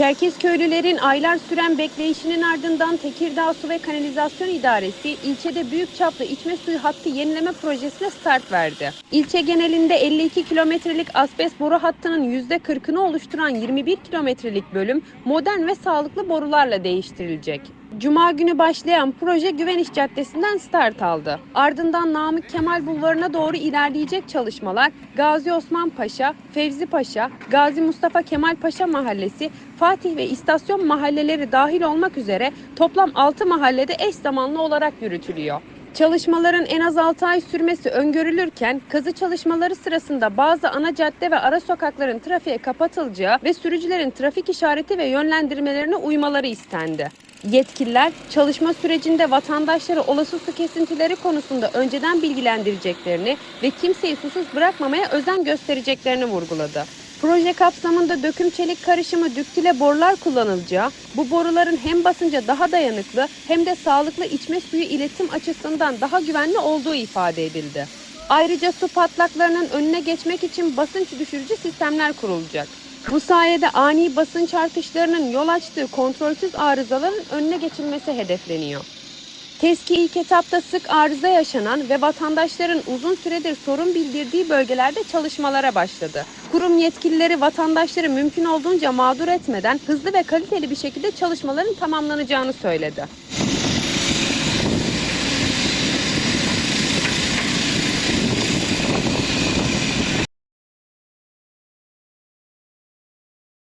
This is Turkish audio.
Çerkez köylülerin aylar süren bekleyişinin ardından Tekirdağ Su ve Kanalizasyon İdaresi ilçede büyük çaplı içme suyu hattı yenileme projesine start verdi. İlçe genelinde 52 kilometrelik asbest boru hattının %40'ını oluşturan 21 kilometrelik bölüm modern ve sağlıklı borularla değiştirilecek. Cuma günü başlayan proje Güveniş Caddesi'nden start aldı. Ardından Namık Kemal Bulvarı'na doğru ilerleyecek çalışmalar Gazi Osman Paşa, Fevzi Paşa, Gazi Mustafa Kemal Paşa Mahallesi, Fatih ve İstasyon mahalleleri dahil olmak üzere toplam 6 mahallede eş zamanlı olarak yürütülüyor. Çalışmaların en az 6 ay sürmesi öngörülürken kazı çalışmaları sırasında bazı ana cadde ve ara sokakların trafiğe kapatılacağı ve sürücülerin trafik işareti ve yönlendirmelerine uymaları istendi. Yetkililer çalışma sürecinde vatandaşları olası su kesintileri konusunda önceden bilgilendireceklerini ve kimseyi susuz bırakmamaya özen göstereceklerini vurguladı. Proje kapsamında döküm çelik karışımı düktile borular kullanılacağı, bu boruların hem basınca daha dayanıklı hem de sağlıklı içme suyu iletim açısından daha güvenli olduğu ifade edildi. Ayrıca su patlaklarının önüne geçmek için basınç düşürücü sistemler kurulacak. Bu sayede ani basınç artışlarının yol açtığı kontrolsüz arızaların önüne geçilmesi hedefleniyor. TESKİ ilk etapta sık arıza yaşanan ve vatandaşların uzun süredir sorun bildirdiği bölgelerde çalışmalara başladı. Kurum yetkilileri vatandaşları mümkün olduğunca mağdur etmeden hızlı ve kaliteli bir şekilde çalışmaların tamamlanacağını söyledi.